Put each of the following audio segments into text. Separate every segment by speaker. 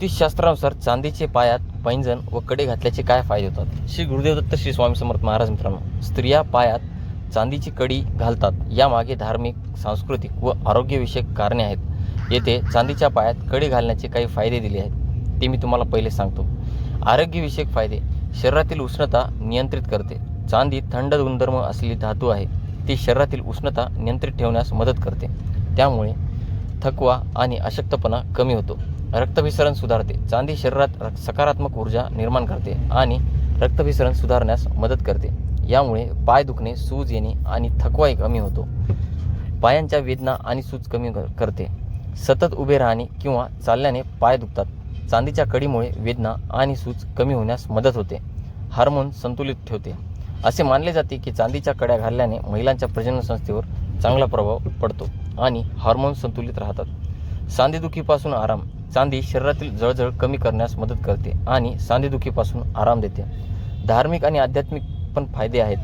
Speaker 1: ज्योतिषशास्त्रानुसार चांदीचे पायात पैंजण व कडे घातल्याचे काय फायदे होतात? श्री गुरुदेव दत्त श्री स्वामी समर्थ महाराज मित्रांनो स्त्रिया पायात चांदीची कडी घालतात. यामागे धार्मिक सांस्कृतिक व आरोग्यविषयक कारणे आहेत. येथे चांदीच्या पायात कडी घालण्याचे काही फायदे दिले आहेत. ते मी तुम्हाला पहिले सांगतो. आरोग्यविषयक फायदे. शरीरातील उष्णता नियंत्रित करते. चांदी थंड गुणधर्म असलेली धातू आहे. ती शरीरातील उष्णता नियंत्रित ठेवण्यास मदत करते. त्यामुळे थकवा आणि अशक्तपणा कमी होतो. रक्तभिसरण सुधारते. चांदी शरीरात सकारात्मक ऊर्जा निर्माण करते आणि रक्तभिसरण सुधारण्यास मदत करते. यामुळे पाय दुखणे सूज येणे आणि थकवाही कमी होतो. पायांच्या वेदना आणि सूज कमी करते. सतत उभे राहणे किंवा चालल्याने पाय दुखतात. चांदीच्या कडीमुळे वेदना आणि सूज कमी होण्यास मदत होते. हार्मोन संतुलित ठेवते. असे मानले जाते की चांदीच्या कड्या घालल्याने महिलांच्या प्रजननसंस्थेवर चांगला प्रभाव पडतो आणि हार्मोन संतुलित राहतात. सांधेदुखीपासून आराम चांदी शरीरातील जळजळ कमी करण्यास मदत करते आणि सांधेदुखीपासून आराम देते. धार्मिक आणि आध्यात्मिक पण फायदे आहेत.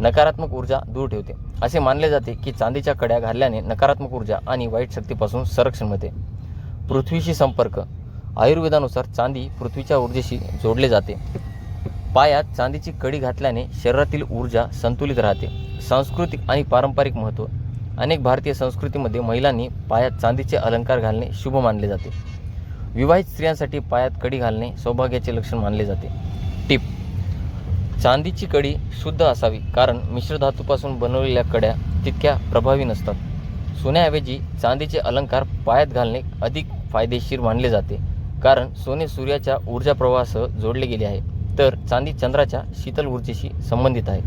Speaker 1: नकारात्मक ऊर्जा दूर ठेवते. असे मानले जाते की चांदीच्या कड्या घालल्याने नकारात्मक ऊर्जा आणि वाईट शक्तीपासून संरक्षण मिळते. पृथ्वीशी संपर्क. आयुर्वेदानुसार चांदी पृथ्वीच्या ऊर्जेशी जोडले जाते. पायात चांदीची कडी घातल्याने शरीरातील ऊर्जा संतुलित राहते. सांस्कृतिक आणि पारंपरिक महत्त्व. अनेक भारतीय संस्कृतीमध्ये महिलांनी पायात चांदीचे अलंकार घालणे शुभ मानले जाते. विवाहित स्त्रियांसाठी पायात कडी घालणे सौभाग्याचे लक्षण मानले जाते. टिप. चांदीची कडी शुद्ध असावी कारण मिश्र धातूपासून बनवलेल्या कड्या तितक्या प्रभावी नसतात. सोन्याऐवजी चांदीचे अलंकार पायात घालणे अधिक फायदेशीर मानले जाते कारण सोने सूर्याच्या ऊर्जा प्रवाहासह जोडले गेले आहे. तर चांदी चंद्राच्या शीतल ऊर्जेशी संबंधित आहे.